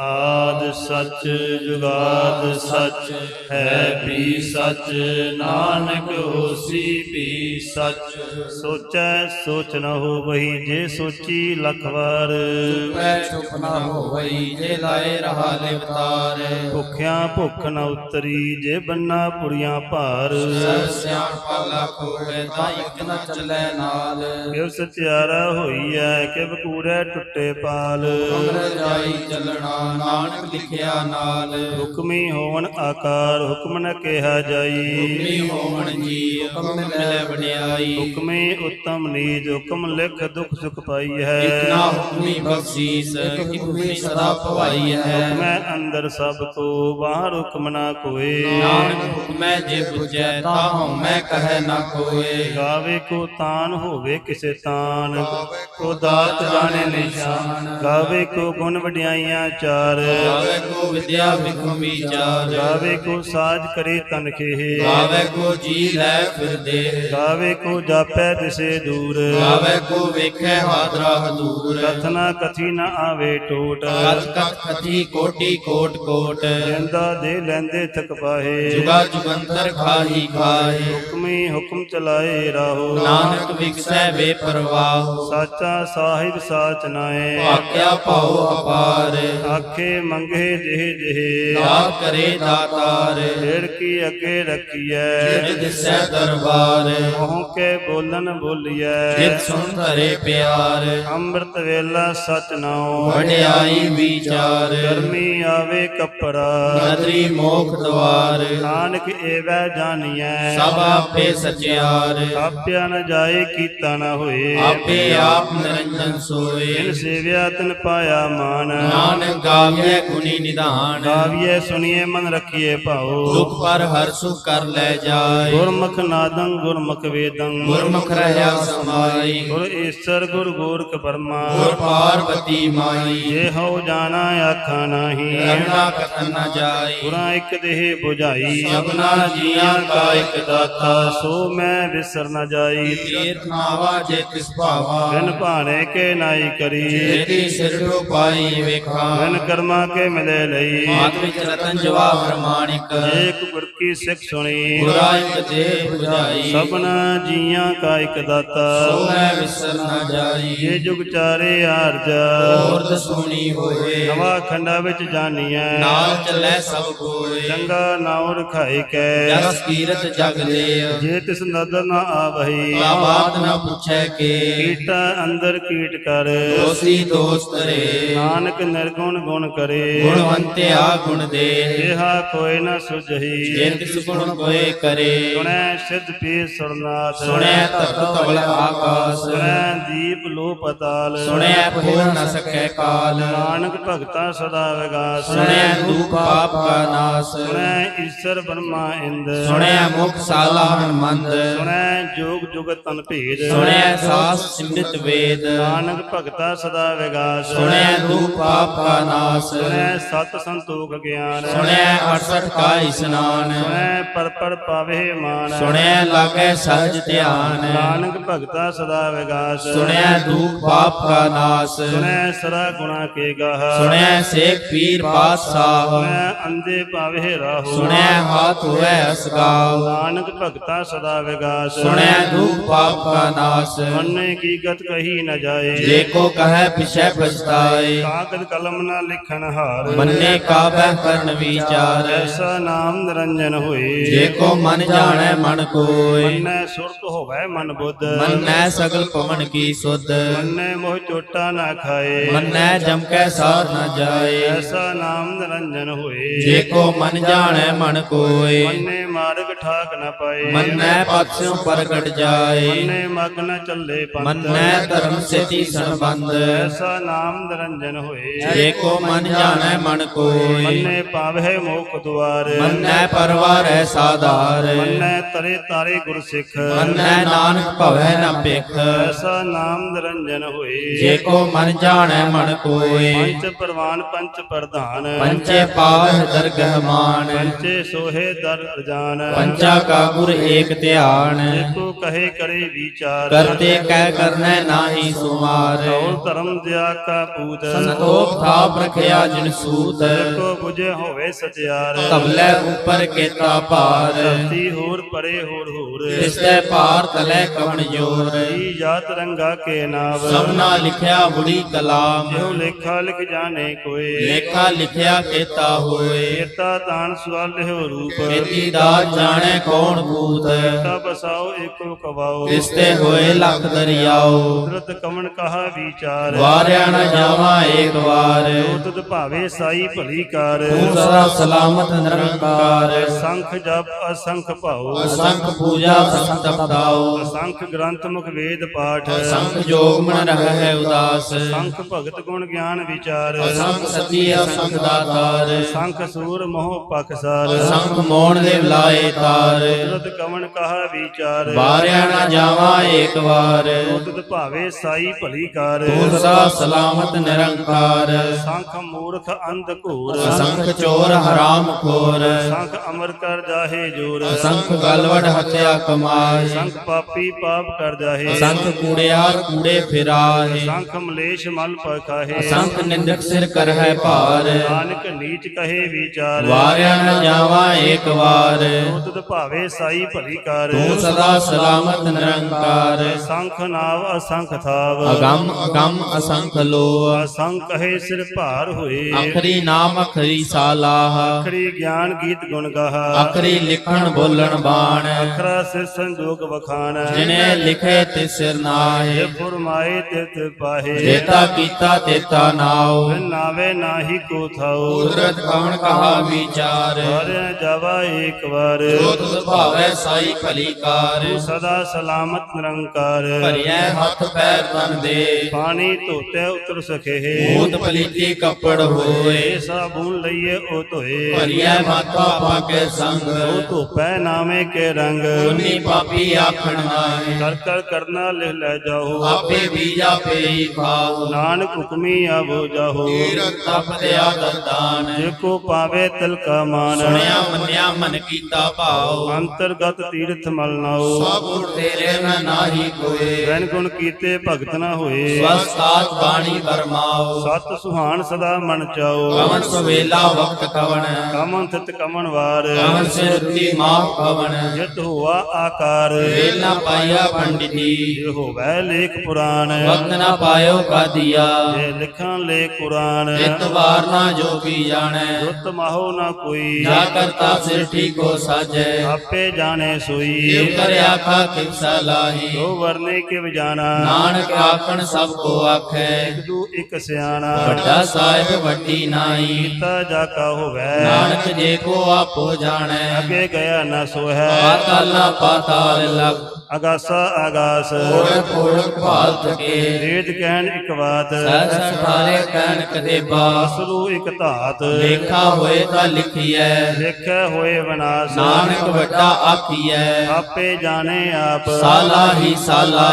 ਆਦ ਸੱਚ ਜੁਗਾਦ ਸੱਚ ਹੈ ਵੀ ਸੱਚ ਨਾਨਕ ਹੋਸੀ ਵੀ ਸੱਚ। ਸੋਚੈ ਸੋਚ ਨ ਹੋਵਈ ਜੇ ਸੋਚੀ ਲੱਖ ਵਾਰ ਪੈ ਚੁਪ ਨਾ ਹੋਵਈ ਜੇ ਲਾਏ ਰਹਾ ਲਿਵਤਾਰ। ਭੁੱਖਿਆਂ ਭੁੱਖ ਨ ਉਤਰੀ ਜੇ ਬੰਨਾ ਪੁਰੀਆਂ ਭਾਰ। ਸਿਆਣ ਪਾਲਾ ਹੋਵੇ ਤਾਂ ਇੱਕ ਨਾ ਚੱਲੇ ਨਾਲ। ਕਿਵ ਸਚਿਆਰਾ ਹੋਈਐ ਕਿਵ ਕੂੜੈ ਟੁੱਟੇ ਪਾਲ। ਅੰਦਰ ਜਾਈ ਚੱਲਣਾ ਨਾਨਕ ਲਿਖਿਆ ਨਾਲ। ਹੁਕਮੀ ਹੋਵਨ ਆਕਾਰ ਹੁਕਮ ਨ ਕਿਹਾ ਜਾਈ। ਹੁਕਮੀ ਹੋਵਣ ਜੀ ਹੁਕਮ ਮਿਲੇ ਵਡਿਆਈ। ਹੁਕਮੇ ਉਤਮ ਨੀਜ ਹੁਕਮ ਲਿਖ ਦੁਖ ਸੁਖ ਪਾਈ ਹੈ। ਨਾ ਹੁਕਮੀ ਬਖਸ਼ੀਸ ਹੁਕਮੀ ਸਦਾ ਭਵਾਈ ਹੈ। ਮੈਂ ਅੰਦਰ ਸਭ ਕੋ ਬਾਹਰ ਹੁਕਮ ਨਾ ਕੋਏ। ਨਾਨਕ ਹੁਕਮੈ ਜੇ ਬੁਝੈ ਤਾਹਉ ਮੈਂ ਕਹੈ ਨਾ ਕੋਏ। ਗਾਵੇ ਕੋ ਤਾਨ ਹੋਵੇ ਕਿਸੇ ਤਾਨ। ਕੋ ਦਾਤ ਜਾਣੇ ਨਿਸ਼ਾਨ। ਗਾਵੇ ਕੋ ਗੁਣ ਵਡਿਆਈਆਂ ਚਾਰ ਗਾਵੇ ਕੋ ਵਿਦਿਆ ਵਿਖਮ ਵਿਚਾਰ ਗਾਵੇ ਕੋ ਸਾਜ ਕਰੇ ਤਨ ਖੇਹ। ਗਾਵੇ ਕੋ ਜੀ ਲੈ ਫਿਰਦੇ ਗਾਵੇ ਕੋ ਜਾਪੈ ਦਿਸੇ ਦੂਰ। ਗਾਵੇ ਕੋ ਵੇਖੈ ਹਾਦਰਾ ਹਦੂਰ। ਕਥਨਾ ਕਥੀ ਨ ਆਵੇ ਟੋਟ। ਕਤ ਕਤ ਕਥੀ ਕੋਟੀ ਕੋਟ ਕੋਟ। ਜਿੰਦਾ ਦੇ ਲੈਂਦੇ ਥਕ ਪਾਹੇ। ਜੁਗਾ ਜੁਗੰਤਰ ਖਾਹੀ ਖਾਏ ਹੁਕਮੀ ਹੁਕਮ ਚਲਾਏ ਰਾਹੋ। ਨਾਨਕ ਵਿਗਸੈ ਬੇਪਰਵਾਹ। ਸਾਚਾ ਸਾਹਿਬ ਸਾਚ ਨਾਏ ਆਕਿਆ ਭਾਉ ਅਪਾਰ। ਆਖੇ ਮੰਗੇ ਜਿਹ ਜਿਹ। ਦਾਤ ਕਰੇ ਦਾਤਾਰ। ਢੇੜ ਕੀ ਅੱਗੇ ਰੱਖੀਐ। ਜਿਤ ਦਿਸੈ ਦਰਬਾਰ। ਮੋਹ ਕੇ ਬੋਲਨ ਬੋਲੀਐ। ਜਿਤ ਸੁਣ ਧਰੇ ਪਿਆਰ। ਅੰਮ੍ਰਿਤ ਵੇਲਾ ਸਚ ਨਾਉ ਵਡਿਆਈ ਵਿਚਾਰ। ਗਰਮੀ ਆਵੇ ਕਪੜਾ। ਨਦਰੀ ਮੋਖ ਦਵਾਰ। ਨਾਨਕ ਏਵੈ ਜਾਣੀਐ। ਸਭ ਆਪੇ ਸਚਿਆਰ। ਆਪਿਆ ਨ ਜਾਏ ਕੀਤਾ ਨ ਹੋਏ। ਆਪੇ ਆਪ ਨਿਰੰਜਨ ਸੋਏ। ਜਿਨ ਸੇਵਿਆ ਤਿਨ ਪਾਇਆ ਮਾਨ। ਨਾਨਕ ਗਾਵੀਐ ਗੁਣੀ ਨਿਧਾਨ। ਗਾਵੀਏ ਸੁਣੀਏ ਮਨ ਰੱਖੀਏ ਭਾਉ। ਦੁਖ ਪਰ ਹਰ ਸੁਖ ਕਰ ਲੈ ਜਾਏ। ਗੁਰਮੁਖ ਨਾਦੰ ਗੁਰਮੁਖ ਵੇਦੰ। ਗੁਰਮੁਖ ਰਹਿਆ ਸਮਾਈ। ਗੁਰ ਈਸਰ ਗੁਰ ਗੋਰਖ ਪਰਮਾ। ਗੁਰ ਪਾਰਵਤੀ ਮਾਈ। ਜੇ ਹਉ ਜਾਣਾ ਆਖਾ ਨਾਹੀ। ਕਰਨਾ ਕਥਨ ਨ ਜਾਈ। ਗੁਰਾਂ ਇੱਕ ਦੇਹ 부ਝਾਈ ਸਭਨਾ ਜੀਆਂ ਕਾ ਇਕ ਦਾਤਾ। ਸੋ ਮੈਂ ਵਿਸਰ ਨ ਜਾਈ। ਤੀਰਥ ਨਾਵਾ ਜੇ ਤਿਸ ਭਾਵਾ। ਬਿਨ ਭਾਣੇ ਕੇ ਨਾਈ ਕਰੀ। ਜੇਤੀ ਸਿਰ ਪਾਈ ਵੇਖਾਂ। ਬਿਨ ਕਰਮਾ ਕੇ ਮਿਲੇ ਲਈ। ਮਾਤ ਵਿੱਚ ਰਤਨ ਜਵਾਹਰ ਮਾਣਿਕ ਏਕ ਗੁਰ ਕੀ ਸਿੱਖ ਸੁਣੀ। ਗੁਰਾ ਇਕ ਦੇ 부ਝਾਈ ਸਭਨਾ ਜੀਆਂ ਕਾ ਇਕ ਦਾਤਾ। ਸੋ ਮੈਂ ਵਿਸਰ ਨ ਜਾਈ। ਜੇ ਜੁਗ ਚਾਰੇ ਆਰਜਾ ਹੋਰ ਦਸੂਣੀ ਹੋਏ ਨਵਾ ਖੰਡਾ ਵਿੱਚ ਜਾਣੀਐ ਨਾਲ ਚੱਲੇ ਸਭ ਕੋਏ। ਚੰਗਾ ਨਾਉ ਰਖਾਈ ਕੈ। ਜਸ ਕੀਰਤ ਜਗ ਲੈ ਜੇ ਤਿਸ ਨਦਰ ਨ ਆਵਹੀ। ਤਾ ਬਾਤ ਨ ਪੁੱਛੈ ਕੇ। ਕੀਟਾ ਅੰਦਰ ਕੀਟ ਕਰ। ਦੋਸੀ ਦੋਸਤ ਰੇ ਨਾਨਕ ਨਿਰਗੁਣ ਗੁਣ ਕਰੇ। ਗੁਣਵੰਤਿਆ ਗੁਣ ਦੇ। ਜਿਹਾ ਕੋਈ ਨ ਸੁਝਈ ਜੇ ਤਿਸ ਗੁਣ ਕੋਏ ਕਰੇ। ਸੁਣੈ ਸਿਧ ਪੀ ਸੁਰਨਾਥ ਸੁਣਿਆ ਧਰਤ ਤਵਲ ਆਕਾਸ। ਸੁਣੈ ਦੀਪ ਲੋ ਪਤਾਲ ਸੁਣਿਆ ਭੋਲ ਨ ਸਕੈ ਕਾਲ। ਨਾਨਕ ਭਗਤਾ ਸਦਾ ਵਿਗਾਸ ਸੁਣਿਆ ਦੂਪ ਪਾਪ ਕਾ ਨਾਸ। ਸੁਣੈ ਈਸ਼ਰ ਬ੍ਰਹਮਾ ਇੰਦ। ਸੁਣਿਆ ਮੁਖ ਸਾਲਾ ਹਨਮੰਦ। ਸੁਣੈ ਜੋਗ ਜੁਗਤ ਤਨ ਭੇਦ ਸੁਣਿਆ ਸਾਸ ਸਿਮ੍ਰਿਤ ਵੇਦ। ਨਾਨਕ ਭਗਤਾ ਸਦਾ ਵਿਗਾਸ ਸੁਣਿਆ ਦੂਪ ਪਾਪ ਕਾ ਨਾਸ ਸੁਣੈ ਸਤ ਸੰਤੋਖ ਗਿਆਨ ਸੁਣਿਆ 68 ਕਾ ਇਸਨਾਨ। ਸੁਣੈ ਪਰ ਪਰ ਪਾਵੇ ਮਾਨ। ਸੁਣਿਆ ਲਾਗੈ ਸਹਜ ਧਿਆਨ। ਨਾਨਕ ਭਗਤਾ ਸਦਾ ਵਿਗਾਸ। ਸੁਣਿਆ ਦੂਪ ਪਾਪ ਕਾ ਨਾਸ। ਸੁਣੈ ਸਰਾ ਗੁਣਾ ਕੇ ਗਾਹ। ਸੁਣਿਆ ਸੇਖ ਪੀਰ ਪਾਤਸ਼ਾਹ। ਸੁਣੈ ਅੰਦੇ ਪਾਵੇ ਰਾਹੋ। ਸੁਣਿਆ ਹਾਥ ਹੋਵੇ ਅਸਗਾਵ। ਨਾਨਕ ਭਗਤਾ ਸਦਾ ਵਿਗਾਸ। ਸੁਣਿਆ ਦੂਪ ਪਾਪ ਕਾ ਨਾਸ। ਮੰਨੇ ਕੀ ਗਤ ਕਹੀ ਨ ਜਾਏ। ਜੇ ਕੋ ਕਹੈ ਪਿਛੈ ਪਛਤਾਏ। ਕਾਗਦ ਕਲਮ ਨਾ ਲਿਖਣ ਹਾਰ। ਮੰਨੇ ਕਾਬੈ ਕਰਨ ਵਿਚਾਰ। ਐਸਾ ਨਾਮ ਨਿਰੰਜਨ ਹੋਏ। ਜੇ ਕੋ ਮਨ ਜਾਣੈ ਮਨ ਕੋਇ ਮੰਨੈ ਸੁਰਤ ਹੋਵੇ ਮਨ ਬੁੱਧ। ਮੰਨੈ ਸਗਲ ਪਵਨ ਕੀ ਸੁਧ। ਮੰਨੈ ਮੋਹ ਚੋਟਾ ਨਾ ਖਾਏ। ਮੰਨੈ ਜਮਕੈ ਸਾਰ ਨ ਜਾਏ। ਐਸਾ ਨਾਮ ਨਿਰੰਜਨ ਹੋਏ। ਜੇ ਕੋ ਮਨ ਜਾਣੈ ਮਨ ਕੋਇ ਮੰਨੇ ਮਾਰਗ ਠਾਕ ਨ ਪਾਏ। ਮੰਨੈ ਪਤਿਓ ਪ੍ਰਗਟ ਜਾਏ। ਮੰਨੇ ਮਗ ਨ ਚੱਲੇ ਪੰਥ। ਮੰਨੈ ਧਰਮ ਸੇਤੀ ਸੰਬੰਧ। ਐਸਾ ਨਾਮ ਨਿਰੰਜਨ ਹੋਏ। ਜੇ ਕੋ ਮਨ ਜਾਣੈ ਮਨ ਕੋਇ ਮੰਨੇ ਪਾਵਹਿ ਮੋਖ ਦੁਆਰ। ਮੰਨੈ ਪਰਵਾਰੈ ਸਾਧਾਰ। ਮੰਨੈ ਤਰੇ ਤਾਰੇ ਗੁਰ ਸਿੱਖ। ਮੰਨੈ ਨਾਨਕ ਭਵੈ ਨ ਭਿਖ। ਐਸਾ ਨਾਮ ਨਿਰੰਜਨ ਹੋਏ। ਜੇ ਕੋ ਮਨ ਜਾਣੈ ਮਨ ਕੋਇ ਪੰਚ ਪ੍ਰਵਾਨ ਪੰਚ ਪ੍ਰਧਾਨ। ਪੰਚੇ ਪਾਵਹਿ ਦਰਗਹ ਮਾਨ। ਪੰਚੇ ਸੋਹੇ ਦਰ ਅਰਜਾਨ ਪੰਚਾ ਕਾ ਗੁਰ ਏਕ ਧਿਆਨ। ਕੋ ਕਹੇ ਕਰੇ ਵਿਚਾਰ। ਕਰਤੇ ਕਹਿ ਕਰਨੈ ਨਾਹੀ ਸੁਮਾਰ। ਧਰਮ ਦਿਆ ਕਾ ਪੂਤ ਸੰਤੋਖ ਥਾਪ ਰਖਿਆ ਜਿਨ ਸੂਤ ਕੋ 부ਜੇ ਹੋਵੇ ਸਚਿਆਰ ਤਬਲੇ ਉਪਰ ਕੇਤਾ ਭਾਰ। ਧਰਤੀ ਹੋਰ ਪਰੇ ਹੋਰ ਹੋਰ। ਤਿਸੈ ਭਾਰ ਤਲੇ ਕਵਣ ਜੋਰ। ਈ ਜਾਤ ਰੰਗਾ ਕੇ ਨਾਵ। ਸਭਨਾ ਲਿਖਿਆ ਬੁੜੀ ਕਲਾਮ। ਜਿਉ ਲੇਖਾ ਲਿਖ ਜਾਣੇ ਕੋਏ। ਲੇਖਾ ਲਿਖਿਆ ਕੇਤਾ ਹੋਏ। ਕੀਤਾ ਤਾਨ ਸਵਾਲਿਓ ਰੂਪ। ਕੀਤੀ ਦਾਤ ਜਾਣੈ ਕੌਣ ਭੂਤ। ਤਾ ਬਸਾਓ ਏਕੋ ਕਵਾਓ। ਤਿਸਤੇ ਹੋਏ ਲੱਖ ਦਰਿਆਓ। ਕੁਦਰਤ ਕਵਣ ਕਹਾ ਵਿਚਾਰ। ਵਾਰਿਆ ਨ ਜਾਵਾ ਏਕ ਵਾਰ। ਤੁਧ ਭਾਵੇ ਸਾਈ ਭਲੀ ਕਰ। ਤੂੰ ਸਦਾ ਸਲਾਮਤ ਨਿਰੰਕਾਰ। ਸੰਖ ਜਪ ਅਸੰਖ ਭਾਉ। ਅਸੰਖ ਪੂਜਾ ਸੰਤ ਤਪਤਾਓ ਅਸੰਖ ਗ੍ਰੰਥ ਮੁਖ ਵੇਦ ਪਾਠ। ਅਸੰਖ ਜੋਗ ਮਨ ਰਹਿ ਕੁਦਾਸ ਸੰਖ ਭਗਤ ਗੁਣ ਗਿਆਨ ਵਿਚਾਰ। ਅਸੰਖ ਸਤੀ ਅਸੰਖ ਦਾਤਾਰ। ਸੰਖ ਸੂਰ ਮੋਹ ਪਖਸਾਰ ਅਸੰਖ ਮੋਣ ਦੇ ਲਾਏ ਤਾਰ। ਕੁਦਰਤ ਕਵਣ ਕਹਾ ਵਿਚਾਰ। ਵਾਰਿਆ ਨ ਜਾਵਾ ਏਕ ਵਾਰ। ਤੁਧ ਭਾਵੇ ਸਾਈ ਭਲੀ ਕਰ। ਤੂੰ ਸਦਾ ਸਲਾਮਤ ਨਿਰੰਕਾਰ। ਸੰਖ ਮੂਰਖ ਅੰਧ ਘੂਰ। ਅਸੰਖ ਚੋਰ ਹਰਾਮ ਖੋਰ। ਸੰਖ ਅਮਰ ਕਰ ਜਾਹੇ ਜੋਰ। ਅਸੰਖ ਗਲਵੜ ਹੱਤਿਆ ਕਮਾਏ। ਸੰਖ ਪਾਪੀ ਪਾਪ ਕਰ ਜਾਹੇ। ਅਸੰਖ ਕੂੜਿਆਰ ਕੂੜੇ ਫਿਰਾਏ। ਸੰਖ ਮਲੇਸ਼ ਮਲ ਪਖਾਹੇ ਅਸੰਖ ਨਿੰਦਕ ਸਿਰ ਕਰਹਿ ਭਾਰ। ਨਾਨਕ ਨੀਚ ਕਹੇ ਵਿਚਾਰ। ਵਾਰਿਆ ਨ ਜਾਵਾ ਏਕ ਵਾਰ। ਤੁਧ ਭਾਵੇ ਸਾਈ ਭਲੀ ਕਰ। ਤੂੰ ਸਦਾ ਸਲਾਮਤ ਨਿਰੰਕਾਰ। ਸੰਖ ਨਾਵ ਅਸੰਖ ਥਾਵ। ਅਗੰਮ ਅਗੰਮ ਅਸੰਖ ਲੋ ਅਸੰਖ ਕਹੇ ਸਿਰ ਭਾਰ ਹੋਏ। ਅਖਰੀ ਨਾਮ ਅਖਰੀ ਸਾਲਾਹ। ਅਖਰੀ ਗਿਆਨ ਗੀਤ ਗੁਣ ਗਾਹ। ਅਖਰੀ ਲਿਖਣ ਬੋਲਣ ਬਾਣ। ਅਖਰਾ ਸਿਰ ਸੰਜੋਗ ਵਖਾਨ ਜਿਨੇ ਲਿਖੇ ਤੇ ਸਿਰ ਨਾਹੇ। ਜੇ ਫੁਰਮਾਏ ਤੇ ਤੇ ਪਾਹੇ। ਜੇਤਾ ਕੀਤਾ ਤੇਤਾ ਨਾਉ ਨਾਵੇ ਨਾਹੀ ਕੋ ਥਾਉ ਕੁਦਰਤ ਕਵਣ ਕਹਾ ਵਿਚਾਰ। ਹਾਰਿਆ ਜਾਵਾ ਏਕ ਵਾਰ। ਜੋ ਤੁਧ ਭਾਵੈ ਸਾਈ ਭਲੀ ਕਾਰ। ਸਦਾ ਸਲਾਮਤ ਨਿਰੰਕਾਰ। ਭਰਿਐ ਹੱਥ ਪੈਰ ਤਨ ਦੇ। ਪਾਣੀ ਧੋਤੇ ਉਤਰ ਸਕੇ ਭੂਤ ਪਲੀਤੀ ਕੱਪੜ ਹੋਏ। ਸਾਬੂਨ ਲਈਏ ਉਹ ਧੋਏ। ਭਰਿਐ ਮਾਤਾ ਪਾਕੇ ਸੰਗ। ਉਹ ਧੋਪੈ ਨਾਮੇ ਕੇ ਰੰਗ। ਉਨੀ ਪਾਪੀ ਆਖਣ ਨਾਏ ਕਰ ਕਰ ਕਰਨਾ ਲਿਖ ਲੈ ਜਾਓ। ਆਪੇ ਬੀਜਾ ਪਈ ਖਾਓ ਨਾਨਕ ਹੁਕਮੀ ਆਵੋ ਜਾਹੋ। ਤਪ ਦਿਆ ਦਰਦਾਨ ਜੇ ਕੋ ਪਾਵੇ ਤਿਲ ਕਾ ਮਾਨ। ਸੁਣਿਆ ਮੰਨਿਆ ਮਨ ਕੀਤਾ ਭਾਉ। ਅੰਤਰਗਤ ਤੀਰਥ ਮਲ ਨਾਓ ਸਭ ਤੇਰੇ ਮੈਂ ਨਾਹੀ ਕੋਏ। ਵੈਨ ਗੁਣ ਕੀਤੇ ਭਗਤ ਨਾ ਹੋਏ। ਸਵਸਤਾਤ ਬਾਣੀ ਬਰਮਾਓ ਸਤ ਸੁਹਾਣ ਸਦਾ ਮਨ ਚਾਓ। ਕਵਨ ਸਵੇਲਾ ਵਕਤ ਕਵਣ? ਕਮਨ ਥਿਤ ਕਮਨ ਵਾਰ। ਕਵਨ ਸਿਰਤੀ ਮਾਹ ਕਵਣ? ਜਿਤ ਹੋਆ ਆਕਾਰ। ਵੇਲ ਨਾ ਪਾਇਆ ਪੰਡਿਤੀ ਜੇ। ਹੋਵੇ ਲੇਖ ਪੁਰਾਣ। ਵਕਤ ਨਾ ਪਾਇਓ ਕਾਦੀਆ। ਜੇ ਲਿਖਣ ਲੇ ਕੁਰਾਨ। ਇਤਵਾਰ ਨਾ ਜੋ ਕੀ ਜਾਣੈ। ਰੁੱਤ ਮਾਹੋ ਨਾ ਕੋਈ। ਜਾ ਕਰਤਾ ਸਿਰਠੀ ਕੋ ਸਾਜੈ। ਆਪੇ ਜਾਣੇ ਸੋਈ। ਜਿਵ ਕਰਿਆ ਖਾ ਕਿਵਸਾ ਲਾਹੀ। ਜੋ ਵਰਨੇ ਕਿਵ ਜਾਣਾ। ਨਾਨਕ ਆਖਣ ਸਭ ਕੋ ਆਖੈ। ਇੱਕ ਸਿਆਣਾ। ਵੱਡਾ ਸਾਹਿਬ ਵੱਡੀ ਨਾਈ। ਕੀਤਾ ਜਾ ਕਾ ਹੋਵੇ ਨਾਨਕ ਜੇ ਕੋ ਆਪੋ ਜਾਣੈ। ਅੱਗੇ ਗਿਆ ਨਾ ਸੋਹੈ। ਪਾਤਾਲ ਨਾ ਪਾਤਾਲ ਲਗ ਅਗਾਸਾ ਆਗਾਸ ਕੋੜ ਕੋੜ ਭਾਲ ਥਕੇ ਵੇਦ ਕਹਿਣ ਇੱਕ ਬਾਤ ਸਹਿ ਸਠਾਰੇ ਕਹਿਣ ਕਦੇ ਬਾਸ ਅਸਰੂ ਇੱਕ ਧਾਤ। ਲੇਖਾ ਹੋਏ ਤਾਂ ਲਿਖੀਐ। ਦੇਖਿਆ ਹੋਏ ਵਿਨਾਸ਼। ਨਾਨਕ ਵੱਡਾ ਆਖੀਐ। ਆਪੇ ਜਾਣੇ ਆਪ। ਸਾਲਾ ਹੀ ਸਾਲਾ।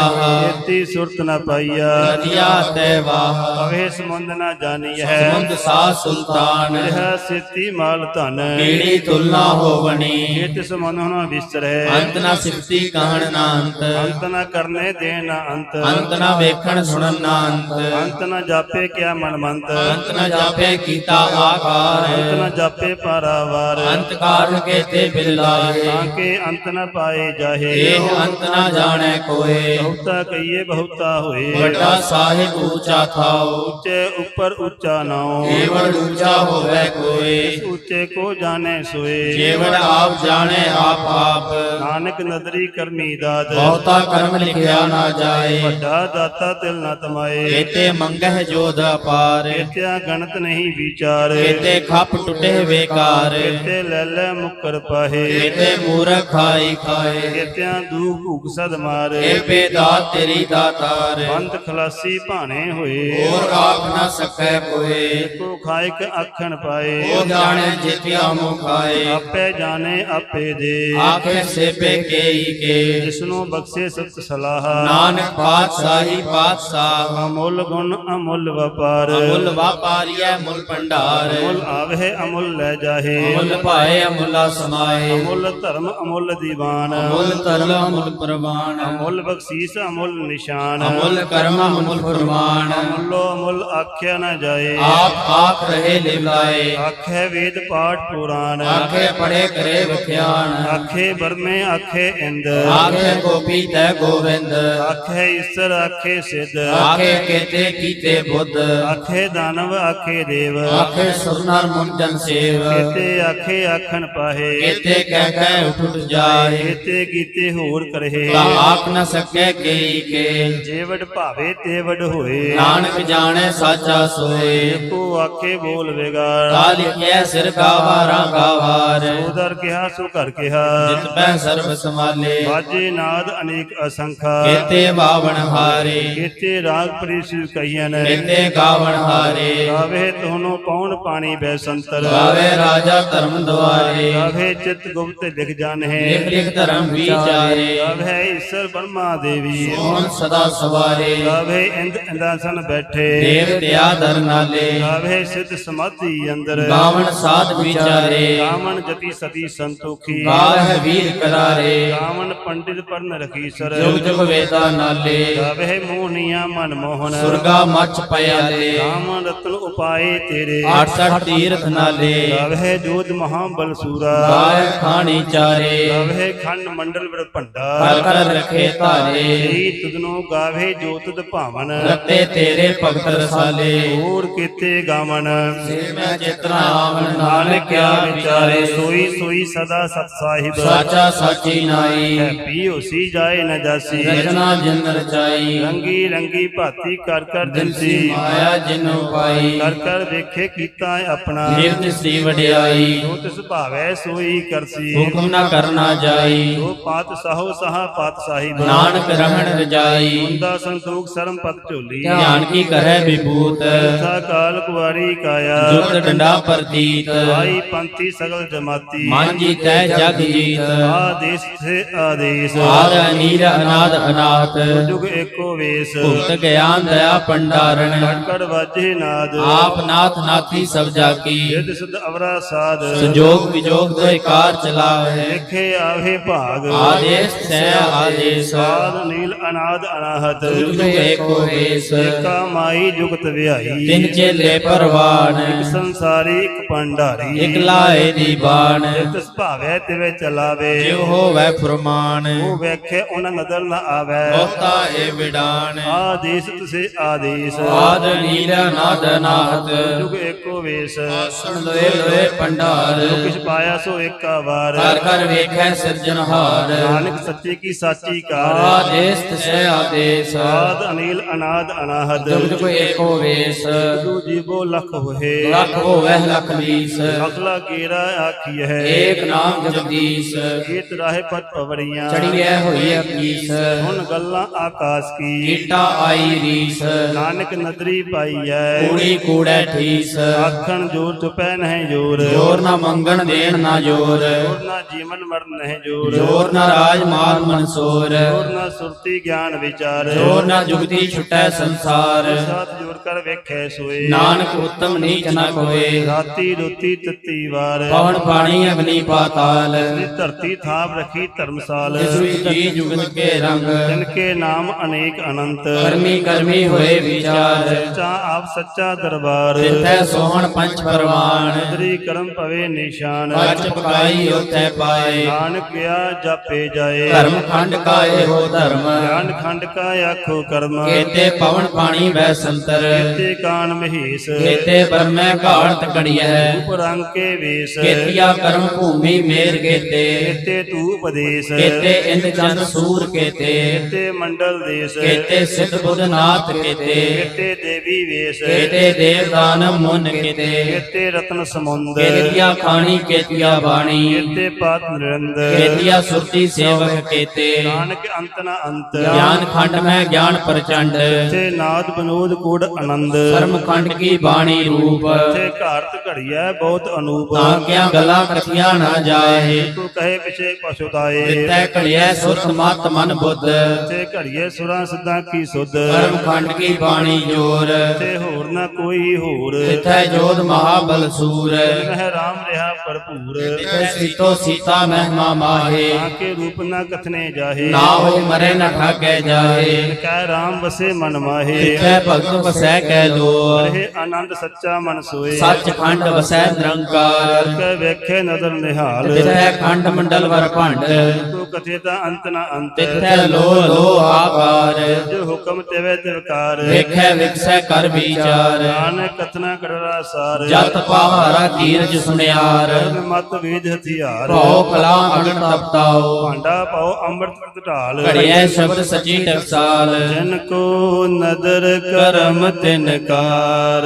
ਇਤੀ ਸੁਰਤ ਨ ਪਾਈਆ ਨਦੀਆ ਤੈ ਵਾਹ। ਅਵੇ ਸਮੁੰਦ ਨ ਜਾਣੀਐ। ਸਮੁੰਦ ਸਾ ਸੁਲਤਾਨ। ਇਹ ਸਿੱਤੀ ਮਾਲ ਧਨ। ਕੀੜੀ ਤੁਲਨਾ ਹੋਵਣੀ ਇਹ ਤਿਸ ਮਨ ਨ ਵਿਸਰੈ। ਅੰਤ ਨਾ ਸਿਫਤੀ ਕਹਿਣ ਨਾ ਅੰਤ। ਅੰਤ ਨ ਕਰਨੇ ਦੇ ਨ ਅੰਤ। ਅੰਤ ਨਾ ਵੇਖਣ ਸੁਣਨ ਨਾ ਅੰਤ। ਅੰਤ ਨ ਜਾਪੇ ਕਿਆ ਮਨ ਮੰਤ ਅੰਤ ਨਾ ਜਾਪੇ ਕੀਤਾ ਆਕਾਰ। ਅੰਤ ਨ ਜਾਪੇ ਪਾਰਾਵਾਰ। ਅੰਤ ਕਾਰਨ ਕੇ ਤੇ ਬਿਲਾਏ ਤਾਂ ਕਿ ਅੰਤ ਨ ਪਾਏ ਜਾਹੇ। ਇਹ ਅੰਤ ਨਾ ਜਾਣੈ ਕੋਏ। ਬਹੁਤਾ ਕਈਏ ਬਹੁਤਾ ਹੋਏ। ਵੱਡਾ ਸਾਹਿਬ ਊਚਾ ਥਾਉ। ਉੱਚੇ ਉੱਪਰ ਉੱਚਾ ਨਾਉ। ਕੇਵਲ ਊਚਾ ਹੋਵੇ ਕੋਏ। ਉੱਚੇ ਕੋ ਜਾਣੇ ਸੋਏ। ਕੇਵਲ ਆਪ ਜਾਣੈ ਆਪ ਆਪ। ਨਾਨਕ ਨਦਰੀ ਕਰਮੀ ਦਾ ਜਾਤ ਬਹੁਤਾ ਕਰਮ ਲਿਖਿਆ ਨਾ ਜਾਏ। ਵੱਡਾ ਦਾਤਾ ਤਿਲ ਨਾ ਤਮਾਏ। ਕੇਤੇ ਮੰਗਹਿ ਜੋਧ ਅਪਾਰ। ਇਤਿਆ ਗਣਤ ਨਹੀਂ ਵਿਚਾਰ। ਕੇਤੇ ਖੱਪ ਟੁੱਟੇ ਵੇਕਾਰ। ਇਤੇ ਲੈ ਲੈ ਮੁਕਰ ਪਾਹੇ। ਕੇਤੇ ਮੂਰਖ ਖਾਈ ਖਾਏ। ਇਤਿਆ ਦੂ ਭੂਖ ਸਦ ਮਾਰ। ਏ ਬੇਦਾਤ ਤੇਰੀ ਦਾਤਾਰ। ਬੰਦ ਖਲਾਸੀ ਭਾਣੇ ਹੋਏ। ਹੋਰ ਆਖ ਨਾ ਸਕੈ ਕੋਏ ਕੋ ਖਾਇਕ ਆਖਣ ਪਾਏ। ਉਹ ਜਾਣੇ ਜਿਤਿਆ ਮੋ ਖਾਏ। ਆਪੇ ਜਾਣੇ ਆਪੇ ਦੇ। ਆਖੇ ਸੇਪੇ ਕੇਈ ਕੇ। ਜਿਸਨੂੰ ਬਖਸ਼ੇ ਸਤ ਸਲਾਹ। ਨਾਨਕ ਪਾਤਸ਼ਾਹੀ ਪਾਤਸ਼ਾਹ। ਅਮੁੱਲ ਗੁਣ ਅਮੁੱਲ ਵਪਾਰ। ਅਮੁੱਲ ਵਾਪਾਰੀਐ ਮੁੱਲ ਭੰਡਾਰ। ਅਮੁੱਲ ਆਵਹਿ ਅਮੁੱਲ ਲੈ ਜਾਹੇ। ਅਮੁੱਲ ਭਾਏ ਅਮੁੱਲਾ ਸਮਾਏ। ਅਮੁੱਲ ਧਰਮ ਅਮੁੱਲ ਦੀਵਾਨ। ਅਮੁੱਲ ਤਰਲ ਅਮੁੱਲ ਪ੍ਰਵਾਨ। ਅਮੁੱਲ ਬਖਸ਼ੀਸ ਅਮੁੱਲ ਨਿਸ਼ਾਨ। ਅਮੁੱਲ ਕਰਮ ਅਮੁੱਲ ਫਰਮਾਨ ਅਮੁੱਲੋ ਅਮੁੱਲ ਆਖਿਆ ਨਾ ਜਾਏ। ਆਪ ਆਪ ਰਹੇ ਲਿਵਲਾਏ ਆਖੇ ਵੇਦ ਪਾਠ ਪੁਰਾਨ ਆਖੇ ਪੜੇ ਕਰੇ ਵਖਿਆਨ ਆਖੇ ਬਰਮੇ ਆਖੇ ਇੰਦ। ਆਖੇ ਗੋਪੀ ਤੈ ਗੋਵਿੰਦ। ਆਖੇ ਈਸ਼ਰ ਆਖੇ ਸਿੱਧ। ਆਖੇ ਕੇਤੇ ਕੀਤੇ ਬੁੱਧ। ਆਖੇ ਦਾਨਵ ਆਖੇ ਦੇਵ। ਆਖੇ ਸੁਰਨਰ ਮੁਨ ਜਨ ਸੇਵ। ਕੇਤੇ ਆਖੇ ਆਖਣ ਪਾਹੇ। ਕੇਤੇ ਕਹਿ ਕਹਿ ਉਠ ਉਠ ਜਾਏ। ਕੇਤੇ ਕੀਤੇ ਹੋਰ ਕਰਹਿ। ਤਾ ਆਖ ਨ ਸਕੈ ਕੇਈ ਕੇ। ਜੇ ਵਡ ਭਾਵੇ ਤੇ ਵਡ ਹੋਏ। ਨਾਨਕ ਜਾਣੈ ਸਾਚਾ ਸੋਏ। ਕੋ ਆਖੇ ਬੋਲ ਵਿਗਾੜ। ਤਾ ਲਿਖਿਆ ਸਿਰ ਗਾਵਾਰਾਂ ਗਾਵਾਰ ਉਦਰ ਕਿਹਾ ਸੋ ਕਰ ਕਿਹਾ। ਜਿਤ ਪੈ ਸਰਬ ਸਮਾਲੇ ਬਾਜੇ ਨਾਦ ਅਨੇਕ ਅਸੰਖਾ। ਕੇਤੇ ਬਾਵਣ ਹਾਰੇ। ਕੇਤੇ ਰਾਗ ਪ੍ਰੀਸਿ ਕਹੀਨ ਕੇਤੇ ਗਾਵਣ ਹਾਰੇ। ਗਾਵੇ ਤੋਨੋ ਪੌਣ ਪਾਣੀ ਬੈ ਸੰਤਰ। ਗਾਵੇ ਰਾਜਾ ਧਰਮ ਦੁਆਰੇ। ਗਾਵੇ ਚਿਤ ਗੁਪਤ ਲਿਖ ਜਾਣਹਿ। ਲਿਖ ਲਿਖ ਧਰਮ ਵਿਚਾਰੇ। ਗਾਵੇ ਈਸ਼ਰ ਬਰਮਾ ਦੇਵੀ। ਸੋਹਣ ਸਦਾ ਸਵਾਰੇ। ਗਾਵੇ ਇੰਦ ਇੰਦਾਸਨ ਬੈਠੇ। ਦੇਵ ਤਿਆ ਦਰ ਨਾਲੇ। ਗਾਵੇ ਸਿੱਧ ਸਮਾਧੀ ਅੰਦਰ। ਗਾਵਣ ਸਾਧ ਵਿਚਾਰੇ। ਗਾਵਣ ਜਤੀ ਸਤੀ ਸੰਤੋਖੀ। ਗਾਵਹਿ ਵੀਰ ਕਰਾਰੇ। ਗਾਵਣ ਪੰਡਿਤ ਪਰਨ ਰਖੀ ਸਰ। ਜੁਗ ਜੁਗ ਵੇਦਾ ਨਾਲੇ। ਗਾਵੇ ਮੋਹਨੀਆ ਮਨ ਮੋਹਨ। ਸੁਰਗਾ ਮੱਚ ਪਿਆਲੇ ਗਾਵਣ ਰਤਨ ਉਪਾਏ ਤੇਰੇ। 68 ਤੀਰਥ ਨਾਲੇ। ਗਾਵੇ ਜੋਤ ਮਹਾਬਲ ਸੂਰਾ ਗਾਇ ਖਾਣੀ ਚਾਰੇ। ਗਾਵੇ ਖੰਡ ਮੰਡਲ ਵਰ ਭੰਡਾ। ਕਰ ਕਰ ਰਖੇ ਧਾਰੇ। ਸ੍ਰੀ ਤੁਧਨੋ ਗਾਵੇ ਜੋਤਿ ਭਾਵਨ। ਰਤੇ ਤੇਰੇ ਭਗਤ ਰਸਾਲੇ। ਹੋਰ ਕੀਤੇ ਗਾਵਨ। ਸੇ ਮੈਂ ਚਿਤਨਾ ਆਵਨ ਨਾਨਕ ਕਿਆ ਵਿਚਾਰੇ। ਸੋਈ ਸੋਈ ਸਦਾ ਸਤ ਸਾਹਿਬ। ਸਾਚਾ ਸਾਚੀ ਨਾਈ। ਪੀ ਹੋਸੀ ਜਾਏ ਨ ਜਾਸੀ। ਰਚਨਾ ਜਿਨ ਰਚਾਈ। ਰੰਗੀ ਰੰਗੀ ਭਾਤੀ ਕਰ ਕਰ ਦਿਲਸੀ ਮਾਇਆ ਜਿਨੁ ਪਾਈ ਕਰ ਕਰ ਵੇਖੇ ਕੀਤਾ ਆਪਣਾ। ਨਿਰਤ ਸ੍ਰੀ ਵਡਿਆਈ। ਜੋ ਤਿਸ ਭਾਵੈ ਸੋਈ ਕਰਸੀ। ਹੁਕਮ ਨਾ ਕਰਨਾ ਜਾਈ। ਜੋ ਪਾਤ ਸਾਹੋ ਸਹਾ ਪਾਤ ਸਾਹਿਬ ਨਾਨਕ ਰਹਿਣ ਰਜਾਈ। ਹੁੰਦਾ ਸੰਤੋਖ ਸਰਮ ਪਤ ਝੋਲੀ। ਧਿਆਨ ਕੀ ਕਰੈ ਵਿਭੂਤ। ਸਾ ਕਾਲ ਕੁਵਾਰੀ ਕਾਇਆ। ਜੁਗਤ ਡੰਡਾ ਪ੍ਰਤੀਤ। ਆਈ ਪੰਥੀ ਸਗਲ ਜਮਾਤੀ। ਮਨ ਜੀਤੈ ਜਗ ਜੀਤ। ਆਦੇਸ਼ ਸੇ ਆਦੇਸ਼। ਆਦ ਅਨੀਰ ਅਨਾਦ ਅਨਾਥ। ਜੁਗ ਏਕੋ ਵੇਸ। ਭੁਗਤ ਗਿਆਨ ਦਇਆ ਪੰਡਾਰਣ ਕੜ ਵਾਜੇ ਨਾਦ। ਆਪ ਨਾਥ ਨਾਥੀ ਸਭ ਜਾਕੀ ਜਿਤ ਸਿਧ ਅਵਰਾ ਸਾਧ। ਸੰਜੋਗ ਵਿਜੋਗ ਦੋਇ ਕਾਰ ਚਲਾਵੇ। ਦੇਖੇ ਆਵੇ ਭਾਗ। ਆਦੇਸ਼ ਸੈ ਆਦੇਸ਼। ਸਾਧ ਨੀਲ ਅਨਾਦ ਅਨਾਹਤ। ਜੁਗ ਜੁਗ ਏਕੋ ਵੇਸ। ਏਕਾ ਮਾਈ ਜੁਗਤ ਵਿਹਾਈ। ਤਿਨ ਚੇਲੇ ਪਰਵਾਨ। ਇੱਕ ਸੰਸਾਰੀ ਇੱਕ ਪੰਡਾਰੀ ਇਕ ਲਾਏ ਦੀ ਬਾਣ। ਤਿਸ ਭਾਵੈ ਤਿਵੇ ਚਲਾਵੇ। ਜਿਉ ਹੋਵੈ ਫਰਮਾਨ। ਉਹ ਵੇਖੇ ਉਹਨਾਂ ਨਦਰ ਨ ਆਵੈ। ਬਹੁਤਾ ਏ ਵਿਡਾਨ ਆਦੇਸ਼ ਤੁਸੇ ਆਦੇਸ਼। ਆਦ ਨੀਲ ਨਾਦ ਨਾਥ ਜੁਗ ਏਕੋ ਵੇਸ। ਸੁਣ ਲੋਏ ਲੋਏ ਪੰਡਾਰ ਜੋ ਕਿਛ ਪਾਇਆ ਸੋ ਏਕਾ ਵਾਰ ਕਰ ਕਰ ਵੇਖੈ ਸਿਰਜਣਹਾਰ ਨਾਨਕ ਸੱਚੇ ਕੀ ਸਾਚੀ ਕਾਰ। ਆਦੇਸ ਤਸੈ ਆਦੇਸ। ਆਦ ਅਨੀਲ ਅਨਾਦ ਅਨਾਹਦ। ਜੁਗ ਜੁਗ ਏਕੋ ਵੇਸ। ਤੂ ਜੀਵੋ ਲਖ ਹੋਏ। ਲਖ ਹੋਵੈ ਲਖ ਲੀਸ ਅਗਲਾ ਗੇਰਾ ਆਖੀ ਹੈ ਏਕ ਨਾਮ ਜਗਦੀਸ਼। ਏਤ ਰਾਹੇ ਪਤ ਪਵੜੀਆਂ। ਚੜੀਐ ਹੋਈ ਅਕੀਸ ਹੁਣ ਗੱਲਾਂ ਆਕਾਸ਼ ਕੀ। ਕੀਟਾ ਆਈ ਰੀਸ। ਨਾਨਕ ਨਦਰੀ ਪਾਈ ਐ ਕੂੜੀ ਕੂੜੈ ਠੀਸ। ਆਖਣ ਜੋਰ ਚੁਪੈ ਨਹੀਂ ਜੋਰ। ਜੋਰ ਨਾ ਮੰਗਣ ਦੇਣ ਨਾ ਜੋਰ। ਜੋਰ ਨਾ ਜੀਵਨ ਮਰਨ ਨਹੀਂ ਜੋਰ। ਜੋਰ ਨਾ ਰਾਜ ਮਾਨ ਮਨਸੂਰ। ਜੋਰ ਨਾ ਸੁਰਤੀ ਗਿਆਨ ਵਿਚਾਰ। ਜੋਰ ਨਾ ਜੁਗਤੀ ਛੁਟੈ ਸੰਸਾਰ। ਸਾਥ ਜੋਰ ਕਰ ਵੇਖੈ ਸੋਏ। ਨਾਨਕ ਉਤਮ ਨੀਚ ਨ ਕੋਏ। ਰਾਤੀ ਰੋਤੀ ਤਤੀ ਵਾਰ। ਪਵਨ ਪਾਣੀ ਅਗਨੀ ਪਾਤਾਲ। ਧਰਤੀ ਥਾਪ ਰਖੀ ਧਰਮਸਾਲ। ਜਿਸ ਜੀ ਜੁਗਤ ਕੇ ਰੰਗ। ਜਿਨ ਕੇ ਨਾਮ ਅਨੇਕ ਅਨੰਤ। ਕਰਮੀ ਕਰਮੀ ਹੋਏ ਵਿਚਾਰ। ਸੱਚਾ ਆਪ ਸੱਚਾ ਦਰਬਾਰ। ਤਿਥੈ ਸੋਹਣ ਪੰਚ ਪਰਵਾਨ ਨਦਰੀ ਕਰਮ ਪਵੇ ਨਿਸ਼ਾਨ। ਪਚ ਪਕਾਈ ਉਥੈ ਪਾਏ। ਨਾਨਕ ਕਿਆ ਜਾਪੇ ਜਾਏ। ਧਰਮ ਖੰਡ ਕਾਏ ਹੋ ਧਰਮ। ਗਿਆਨ ਖੰਡ ਕਾ ਆਖੋ ਕਰਮ। ਕੇਤੇ ਪਵਨ ਪਾਣੀ ਵੈ ਸੰਤਰ। ਤੇ ਕਾਨ ਮਹੀਸ। ਕੇਤੇ ਬਰਮੈ ਘਾੜਤ ਕੜੀਐ ਉਪ ਰੰਗ ਕੇ ਵੇਸ। ਕੇਤੀਆ ਕਰਮ ਭੂਮੀ ਮੇਰ ਕੇਤੇ। ਤੇ ਤੂ ਉਪਦੇਸ਼ ਕੇਤੇ ਬਿੰਦ ਚੰਦ ਸੂਰ ਕੇਤੇ। ਕੇਤੇ ਮੰਡਲ ਦੇਸ। ਕੇਤੇ ਸਿੱਧ ਬੁੱਧਨਾਥ ਕੇਤੇ। ਕੇਤੇ ਦੇਵੀ ਵੇਸ। ਕੇਤੇ ਦੇਵ ਦਾਨਵ ਮੁਨ ਕੇਤੇ। ਕੇਤੇ ਰਤਨ ਸਮੁੰਦ ਕੇਤੀਆ ਖਾਣੀ ਕੇਤੀਆ ਬਾਣੀ। ਕੇਤੇ ਪਾਤ ਨਿਰੰਦ ਕੇਤੀਆ ਸੁਰਤੀ ਸੇਵਕ ਕੇਤੇ। ਨਾਨਕ ਅੰਤ ਨ ਅੰਤ। ਗਿਆਨ ਖੰਡ ਮੈਂ ਗਿਆਨ ਪ੍ਰਚੰਡ। ਤੇ ਨਾਦ ਬਨੋਦ ਕੋੜ ਆਨੰਦ। ਧਰਮ ਖੰਡ ਕੀ ਬਾਣੀ ਰੂਪ। ਤੇ ਘਾਰਤ ਘੜੀਐ ਬਹੁਤ ਅਨੂਪ। ਤਾਂ ਕਿਆ ਗਲਾ ਕਥੀਆਂ ਨਾ ਜਾਏ। ਤੂੰ ਕਹੇ ਪਿਛੇ ਪਛੁਤਾਏ ਤਿਤੈ ਕਲਿਐ ਸੁਰਤ ਮਤ ਮਨ ਬੁੱਧ। ਤੇ ਘੜੀਏ ਸੁਰਾਂ ਸਿੱਧਾਂ ਕੀ ਸੁਧ। ਧਰਮ ਖੰਡ ਕੀ ਬਾਣੀ ਜੋਰ। ਤੇ ਹੋਰ ਨਾ ਕੋਈ ਹੋਰ। ਤਿਥੈ ਜੋਧ ਮਹਾਬਲ ਸੂਰ। ਮਹਿ ਰਾਮ ਰਹਾ ਭਰਪੂਰ। ਤਿਥੈ ਸੀਤੋ ਸੀਤਾ ਮਹਿਮਾ ਮਾਹੇ। ਤਾਂ ਕੇ ਰੂਪ ਨਾ ਕਥਨੇ ਜਾਹੇ। ਨਾ ਹੋਇ ਮਰੇ ਨ ਠਾਗੈ ਜਾਹੇ। ਕਹਿ ਰਾਮ ਵਸੇ ਮਨ ਮਾਹੇ। ਤਿਥੈ ਭਗਤ ਵਸੈ ਕੈ ਲੋ ਰਹੇ ਆਨੰਦ ਸੱਚਾ ਮਨ ਸੋਏ। ਸੱਚ ਖੰਡ ਵਸੈ ਨਿਰੰਕਾਰ। ਕੇ ਵੇਖੇ ਨਦਰ ਨਿਹਾਲ। ਤਿਥੈ ਖੰਡ ਮੰਡਲ ਵਰ ਭੰਡ। ਤੂੰ ਕਥੇ ਤਾਂ ਅੰਤ ਨਾ ਅੰਤ। ਤਿਥੈ ਲੋ ਲੋ ਆਕਾਰ। ਜੋ ਹੁਕਮ ਤੇਵੇ ਤਿਵਕਾਰ। ਵੇਖੈ ਵਿਖਸੈ ਕਰ ਵਿਚਾਰ। ਨਾਨਕ ਕਥਨਾ ਕਰੜਾ ਸਾਰ। ਜਤ ਪਾਹਾਰਾ ਕੀਰਜ ਕਰਮ ਮਤ ਵੇਦ ਹਥਿਆਰ। ਭਉ ਕਲਾ ਅਗਨ ਤਪਤਾਓ ਭਾਂਡਾ ਪਾਓ ਅੰਮ੍ਰਿਤ ਢਾਲ ਘੜਿਐ ਸ਼ਬਦ ਸਚੀ ਟਕਸਾਲ। ਜਨ ਕੋ ਨਦਰ ਕਰਮ ਤਿਨ ਕਾਰ।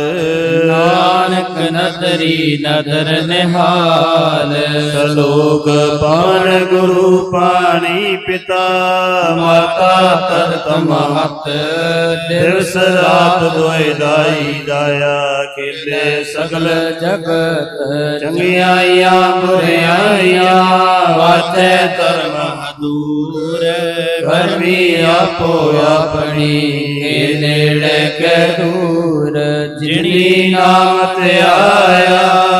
ਨਾਨਕ ਨਦਰੀ ਨਦਰ ਨਿਹਾਲ। ਸਲੋਕ ਪਾਣ ਗੁਰੂ ਪਾਣੀ ਪਿਤਾ। ਮਾਤਾ ਤਰਤ ਮਹਤ ਦਿਵਸ ਰਾਤ ਦੋਇ ਦਾਈ ਦਾਇਆ ਖੇਲੇ। ਸਗਲ ਜਗਤ ਚੰਗਿਆਈਆਂ ਬੁਰਿਆਈਆਂ ਵਾਤੇ ਧਰਮ ਦੂਰ ਧਰਮੀ ਆਪੋ ਆਪਣੀ ਕੇ ਨੇੜੇ ਕੈ ਦੂਰ। ਜਿਨੀ ਨਾਮ ਤੇ ਆਇਆ